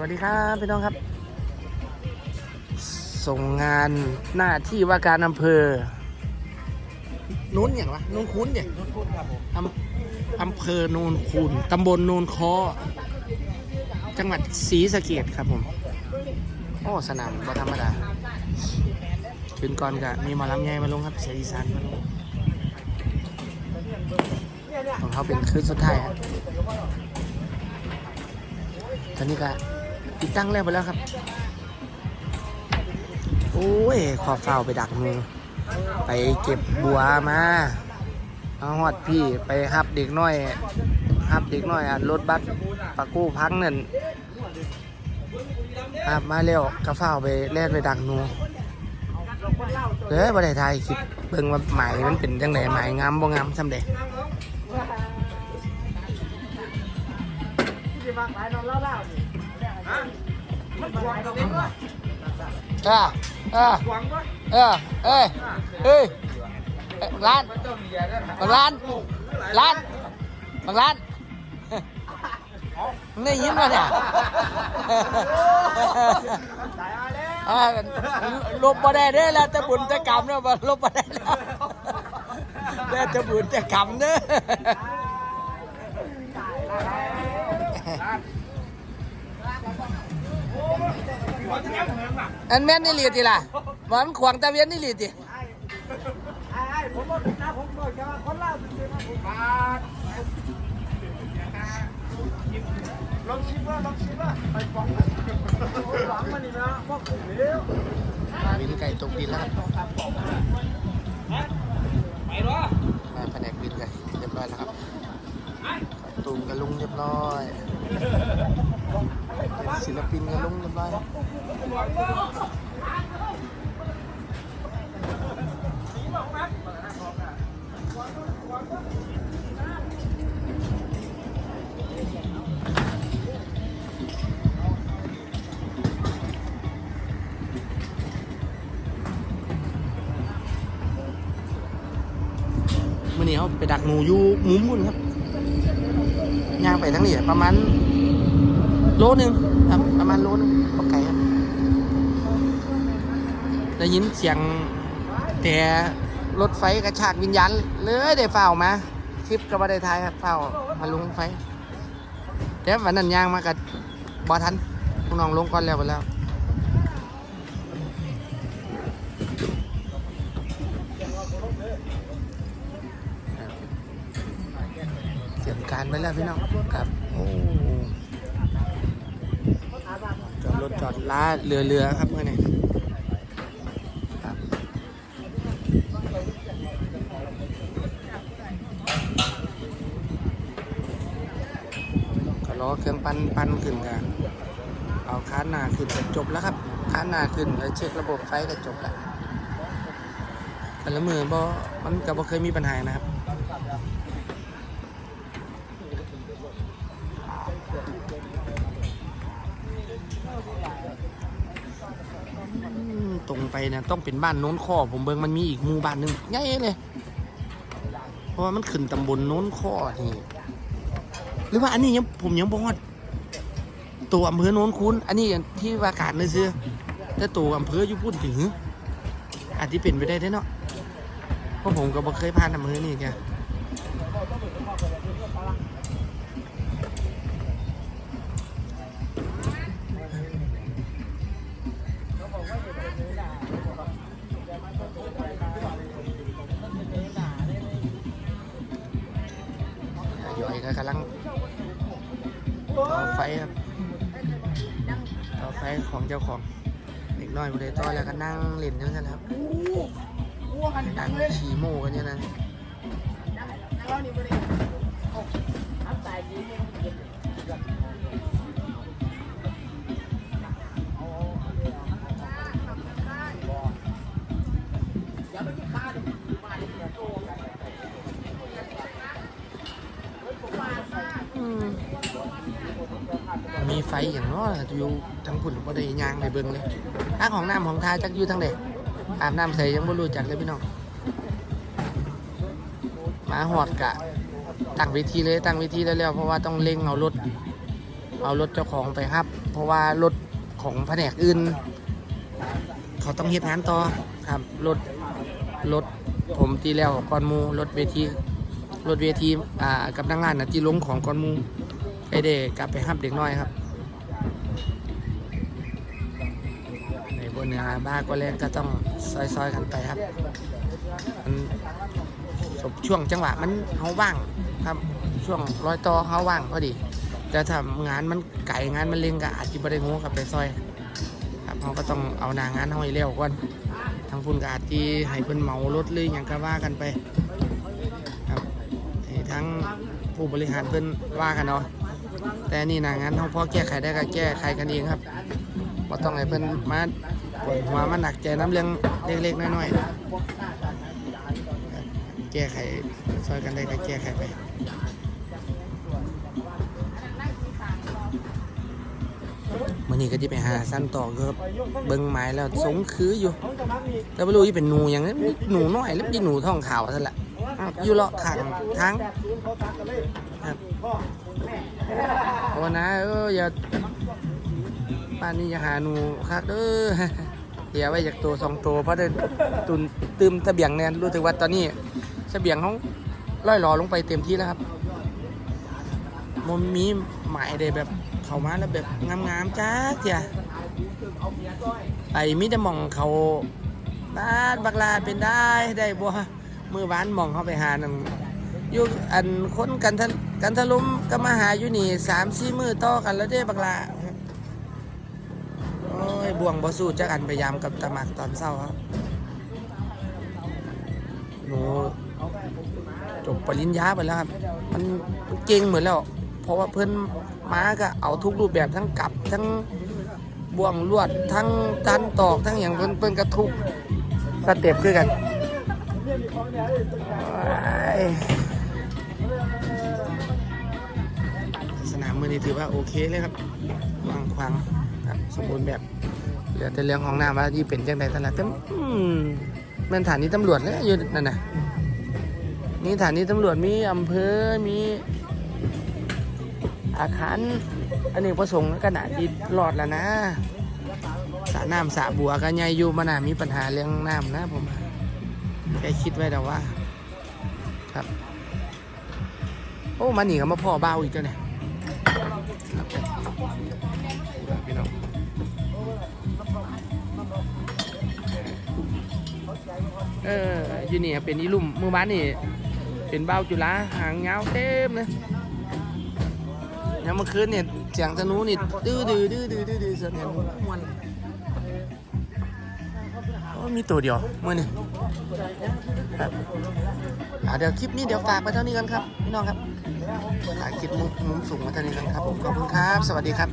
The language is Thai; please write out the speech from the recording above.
วัสดีครับพี่น้องครับ ส่งงานหน้าที่ว่าการอำเภอนู้นอย่างวะนู้นคุ้นเนี่ยนุ่นพูดครับผมอำอำเภอโนนคูนตำบลโนนคอจังหวัดศรีสะเกดครับผมโอ้สนามบ่ธรรมดาคืนก่อนก็มีหมอลำใหญ่มาลงครับเสียงอีสานมาลงของเขาเป็นคืนสุดท้ายครับตอนนี้ก็ ติดตั้งแล้วไปแล้วครับ โอ้ย ขอเฝ้าไปดักมือไปเก็บบัวมาเอาหอดพี่ไปหับเด็กน้อยหับเด็กน้อยอะรถบัสปะกู้พังนั่นหับมาเร็วกระเฝ้าไปแล่นไปดักหนูเด้อบ่ได้ถ่ายคลิปเบิ่งว่าหมายมันเป็นจังไดหมายงามบ่งามซำเด้ที่มาขายนอนเล่าเล่า มันหวังกับเด็กวะเออเออหวังวะเออเอ้ยเอ้ยเอ้ยร้านมันต้องมีอะไรกันบางร้านร้านบางร้านมึงได้ยินป่ะเนี่ยตายแล้วอ่าลบมาได้เด้อแล้วจะบุญจะกรรมเนาะบ่ลบมาได้แล้วแล้วจะบุญจะกรรมเด้อ อันแม่นนี่หลีติล่ะบ่มันขวางตะเวียนนี่หลีติไอ้ไอ้ผมบอกนะผมบอกแค่ว่าคนเล่าจริงๆนะผมมาลองชิมว่าลองชิมว่าไปฟังหวังมันนี่นะพวกผมเลี้ยววินไก่ตกดินแล้วครับไปหรอมาแผนกวินไก่เรียบร้อยแล้วครับตูมกับลุงเรียบร้อยเป็นศิลปินกับลุงเรียบร้อยครับ มื่อนี้เขาไปดักหนูอยู่มุมมุ่นครับย่างไปทั้งนี้ประมาณโลนึงครับประมาณโลนึงก็ไกลครับ ได้ยินเสียงแต่รถไฟกระชากวิญญาณเลยได้เฝ้ามาคลิปก็ไม่ได้ถ่ายครับเฝ้ามาลงไฟแต่วันนั้นย่างมากับบอทันพวกน้องลงก่อนแล้วไปแล้วเตรียมการไว้แล้วพี่น้องครับโอ้จอดรถจอดล้าเรือเรือครับเมื่อนี้ครับก็ล้อ เครื่องปั้นปั้นขึ้นกันเอาค้านหน้าขึ้นก็จบแล้วครับค้านหน้าขึ้นแล้วเช็คระบบไฟก็จบแล้วแต่ละมือบ่มันก็บ่เคยมีปัญหานะครับตรงไปเนี่ยต้องเป็นบ้านโน้นข้อผมเบิ่งมันมีอีกหมู่บ้านหนึ่งใหญ่เลย เพราะว่ามันขึ้นตำบลโน้นข้อนี่ หรือว่าอันนี้ยังผมยังบอกว่าตัวอำเภอโน้นคุ้น อันนี้ที่ว่าการเลยซื้อแต่ตัวอำเภออยู่พูดถึงอาจจะเป็นไปได้เด้เนาะเพราะผมก็บ่เคยผ่านอำเภอนี่แกย่อยก็กำลัง ต่อไฟครับต่อไฟของเจ้าของเด็กน้อยบริต่อแล้วก็นั่งเล่นอยู่นั่นแหละครับนั่งขี่โม่กันเนี่ยนะ มีไฟอย่างน้อยอยู่ทั้งผุ่นบ่ได้ยางไปเบิ่งเลยทาของน้ำของทาจักอยู่ทางใดอาบน้ำใส่ยังบ่รู้จักเลยพี่น้องมาหอดกะตั้งเวทีเลยตั้งเวทีแล้วเพราะว่าต้องเล็งเอารถ เอารถเจ้าของไปครับ เพราะว่ารถของแผนกอื่น เขาต้องเฮ็ดงานต่อครับรถรถผมตีแล้วกอนมูรถเวทีรถเวทีอ่ากับนักงานนะที่ลงของกอนมูไอเด็กกลับไปห้ามเด็กน้อยครับใน บนเนื้อบ้าก็แรงก็ต้องซอยๆกันไปครับมันสมช่วงจังหวะมันเขาว่างครับช่วงร้อยต่อเขาว่างพอดีแต่ถ้างานมันไก่งานมันเล็งก็อาจจะไม่ได้งูกับไปซอย ครับเขาก็ต้องเอานางานห้อยเร็วก่อนทางพุ่นก็อาจที่ให้เพิ่นเหมารถเลยอย่างก็ว่ากันไป ครับให้ทั้งผู้บริหารเพิ่นว่ากันเนาะแต่นี่นางานเขาพ่อแก้ไขได้ก็แก้ไขกันเองครับบ่ต้องให้เพิ่นมา ปวดหัวมาหนักใจน้ำเรื่องเล็กๆน้อยๆแก้ไขซอยกันได้ก็แก้ไขไปมื่อนี้ก็จะไปหาสั้นต่อครับเบิ้งไม้แล้วสงคืออยู่แต่ไม่รู้ที่เป็นหนูอย่างนี้หนูน้อยแล้วที่หนูท้องขาวซะละอ้วอยู่เลาะข้างทางโอ้นะเอออย่าป้านนี้อย่าหาหนูคักเด้อียไว้จากตัวสองตัวเพราะเดินตุนตืมเสบียงเนี่ยรู้ถึงว่าตอนนี้เสบียงเขาล่อยหลอลงไปเต็มที่แล้วครับมันมีหมายได้แบบเขามาแล้วแบบงามๆจ้าเจียไอ้มิจะมองเขาบ้านบักลาเป็นได้ได้บ่มือบ้านมองเขาไปหานั่นอยู่อันค้นกันทะกันทะลุมก็มาหาอยู่นี่สามสี่มือต่อกันแล้วเด้บักลา โอ้ยบ่วงบ่สู้จักอันพยายามกับตะหมักตอนเศร้าครับหนูจบปริญญาไปแล้วครับ มันเก่งเหมือนแล้ว เพราะว่าเพื่อนม้าก็เอาทุกรูปแบบทั้งกลับทั้งบ่วงลวดทั้งตันตอกทั้งอย่างเพิ่นเพิ่นกระทุกสเต็ปคือกันสนามมือนี้ถือว่าโอเคเลยครับวางควาง ครับสมบูรณ์แบบเหลือแต่เรื่องของน้ำว่าที่เป็นจังใดตลาดแต่อืมแมันฐานนี้ตำรวจเลยอยู่นั่นน่ะนี่ฐานนี้ตำรวจมีอำเภอมีอาคารอันนี้ประสงค์ก็น่าดีรอดแล้วนะสระน้ำสระบัวก็ใหญ่อยู่มานามีปัญหาเรื่องน้ำนะผมแค่คิดไว้แต่ว่า ครับ โอ้มาหนีกับมาพ่อเบ้าอีกแล้วเนี่ย เอออยู่นี่เป็นอีลุ่มมือบ้านนี่เป็นเบ้าจุฬาหางเงาเต็มเลยยามเมื่อคืนเนี่ยเสียงธนูนี่ดื้อดื้อดื้อดื้อดื้อดื้อเสียงมวนโอ้มีตัวเดียวมื่อนี่ครับเดี๋ยวคลิปนี้เดี๋ยวฝากไปเท่านี้กันครับพี่น้องครับฝากคลิปมุมสูงมาเท่านี้กันครับผมขอบคุณครับ สวัสดีครับ